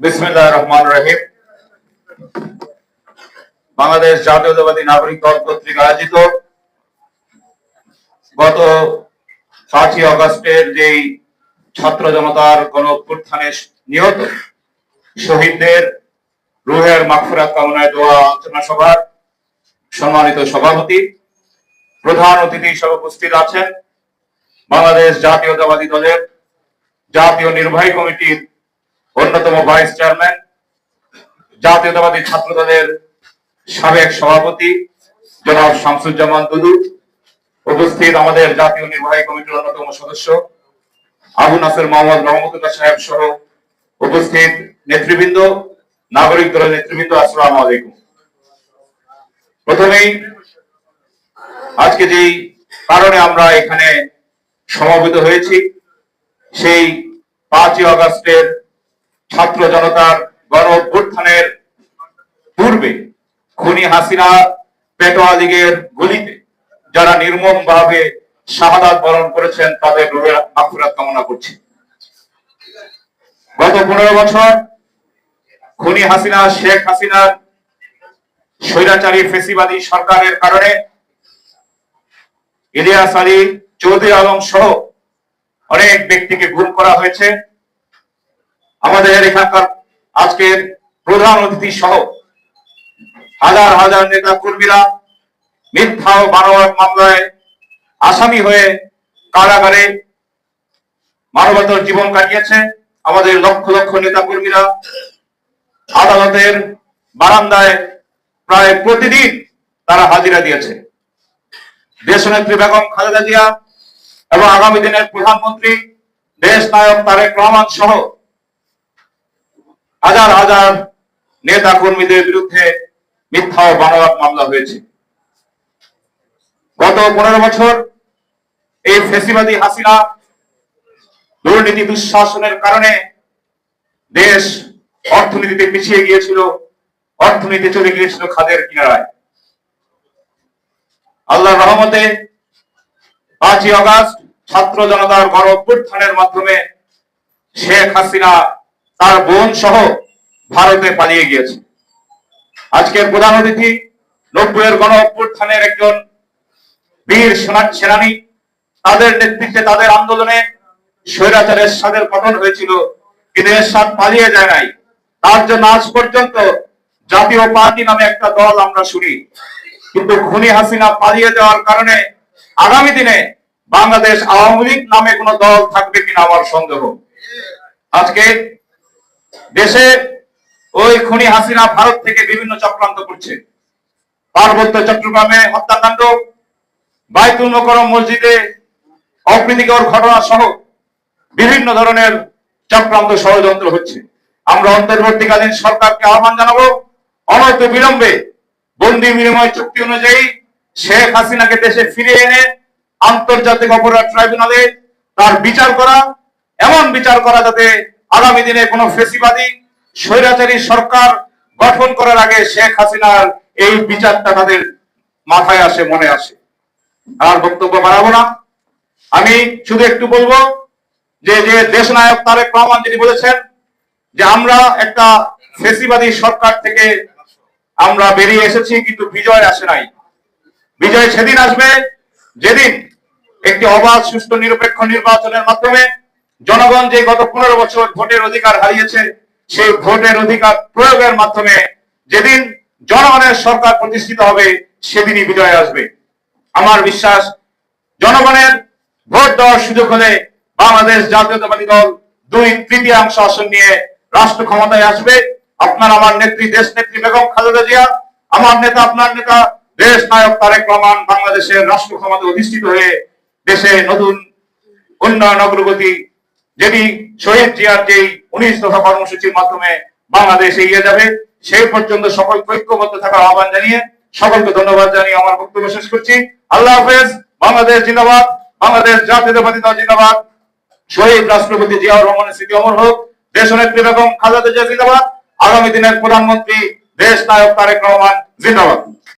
বিসমিল্লাহ রহমান রহিম। বাংলাদেশ জাতীয়তাবাদী নাগরিক দল কর্তৃক আয়োজিত গত পাঁচই অগস্টের যেই ছাত্র জনতার গণ নিহত শহীদদের রুহের মাগফিরাত কামনায় দোয়া আলোচনা সভার সম্মানিত সভাপতি, প্রধান অতিথি হিসেবে উপস্থিত আছেন বাংলাদেশ জাতীয়তাবাদী দলের জাতীয় নির্বাহী কমিটির অন্যতম ভাইস চেয়ারম্যান, জাতীয়তাবাদী ছাত্র দলের সাবেক সভাপতি, জনাব শামসুজ্জামান দুদু, উপস্থিত আমাদের জাতীয় নির্বাহী কমিটির অন্যতম সদস্য, আবু নাসের মোহাম্মদ রহমতুল্লাহ সাহেব সহ উপস্থিত নেতৃবৃন্দ, নাগরিক দলের নেতৃবৃন্দ, আসসালামু আলাইকুম। প্রথমেই, আজকে যেই কারণে আমরা এখানে সমবেত হয়েছি, সেই পাঁচই আগস্টের ছাত্র জনতার গণ অভ্যুত্থানের পূর্বে খুনি হাসিনা পেটোয়া লীগের গুলিতে যারা নির্মম ভাবে শাহাদাত বরণ করেছেন, তাদের আফরাত কামনা করছি। গত পনেরো বছর খুনি হাসিনা, শেখ হাসিনার স্বৈরাচারী ফেসিবাদী সরকারের কারণে ইলিয়াস আলী চৌধুরী আলম সহ অনেক ব্যক্তিকে গুম করা হয়েছে। আমাদের এখানকার আজকের প্রধান অতিথি সহ হাজার হাজার নেতা কর্মীরা মিথ্যা ও মানবাধিকার মামলায় আসামি হয়ে কারাগারে মানবতার জীবন কাটিয়েছে। আমাদের লক্ষ লক্ষ নেতা কর্মীরা আদালতের বারান্দায় প্রায় প্রতিদিন তারা হাজিরা দিয়েছে। দেশনেত্রী বেগম খালেদা জিয়া এবং আগামী দিনের প্রধানমন্ত্রী দেশ নায়ক তারেক রহমান সহ হাজার হাজার নেতা কর্মীদের বিরুদ্ধে মিথ্যা ও বানোয়াট মামলা হয়েছে। গত পনেরো বছর এই ফেসিবাদী হাসিনা দুর্নীতি দুঃশাসনের কারণে দেশ অর্থনীতিতে পিছিয়ে গিয়েছিল, অর্থনীতি চলে গিয়েছিল খাদের কিনারায়। আল্লাহর রহমতে পাঁচই অগাস্ট ছাত্র জনতার গণ অভ্যুত্থানের মাধ্যমে শেখ হাসিনা তার বোন সহ ভারতে পালিয়ে গিয়েছে। আজকের প্রধান অতিথি নব্বইয়ের গণ অভ্যুত্থানের একজন বীর সেনা- সেনানী। তাদের নেতৃত্বে তাদের আন্দোলনে স্বৈরাচারের স্বাদের পতন হয়েছিল। কিন্তু এর স্বাদ পালিয়ে যায় নাই। তার জন্য আজ পর্যন্ত জাতীয় পার্টি নামে একটা দল আমরা শুনি। কিন্তু খুনি হাসিনা পালিয়ে যাওয়ার কারণে আগামী দিনে বাংলাদেশ আওয়ামী লীগ নামে কোন দল থাকবে কিনা আমার সন্দেহ। আজকে দেশে ওই খুনি হাসিনা ভারত থেকে বিভিন্ন চক্রান্ত করছে। পার্বত্য চট্টগ্রামে হত্যাকাণ্ড, বাইতুল মোকরম মসজিদে অপ্রীতিকর ঘটনা সহ বিভিন্ন ধরনের চক্রান্ত ষড়যন্ত্র হচ্ছে। আমরা অন্তর্বর্তীকালীন সরকারকে আহ্বান জানাব, অনৈত বিলম্বে বন্দি বিনিময় চুক্তি অনুযায়ী শেখ হাসিনাকে দেশে ফিরিয়ে এনে আন্তর্জাতিক অপরাধ ট্রাইব্যুনালে তার বিচার করা, এমন বিচার করা যাতে আগামী দিনে কোনো ফেসিবাদী, স্বৈরাচারী সরকার গঠন করার আগে শেখ হাসিনার এই বিচারটা তাদের মাথায় আসে, মনে আসে। আর বক্তব্য বাড়াবো না। আমি শুধু একটু বলব যে যে দেশ নায়ক তারেক রহমান যিনি বলেছেন যে, আমরা একটা ফেসিবাদী সরকার থেকে আমরা বেরিয়ে এসেছি, কিন্তু বিজয় আসে নাই। বিজয় সেদিন আসবে যেদিন একটি অবাধ, সুষ্ঠু, নিরপেক্ষ নির্বাচনের মাধ্যমে জনগণ যে গত পনেরো বছর ভোটের অধিকার হারিয়েছে, সেই ভোটের অধিকার প্রয়োগের মাধ্যমে যেদিন জনগণের সরকার প্রতিষ্ঠিত হবে, সেদিনই বিজয় আসবে। আমার বিশ্বাস, জনগণের ভোট দেওয়ার সুযোগ হলে বাংলাদেশ জাতীয়তাবাদী দল দুই তৃতীয়াংশ আসন নিয়ে রাষ্ট্র ক্ষমতায় আসবে। আপনার আমার নেত্রী, দেশ নেত্রী বেগম খালেদা জিয়া, আমার নেতা, আপনার নেতা দেশ নায়ক তারেক রহমান বাংলাদেশের রাষ্ট্র ক্ষমতায় অধিষ্ঠিত হয়ে দেশে নতুন উন্নয়ন অগ্রগতি যেটি শহীদ জিয়ার যেই উনিশ দফা কর্মসূচির মাধ্যমে বাংলাদেশ এগিয়ে যাবে, সেই পর্যন্ত সকল ঐক্যবদ্ধ থাকার আহ্বান জানিয়ে সকলকে ধন্যবাদ জানিয়ে আমার বক্তব্য শেষ করছি। আল্লাহ হাফেজ, বাংলাদেশ জিন্দাবাদ, বাংলাদেশ জাতীয়তাবাদী দল জিন্দাবাদ। শহীদ রাষ্ট্রপতি জিয়াউর রহমানের স্মৃতি অমর হোক। দেশ নেত্রী বেগম খালেদা জিয়া জিন্দাবাদ। আগামী দিনের প্রধানমন্ত্রী, দেশ নায়ক তারেক রহমান জিন্দাবাদ।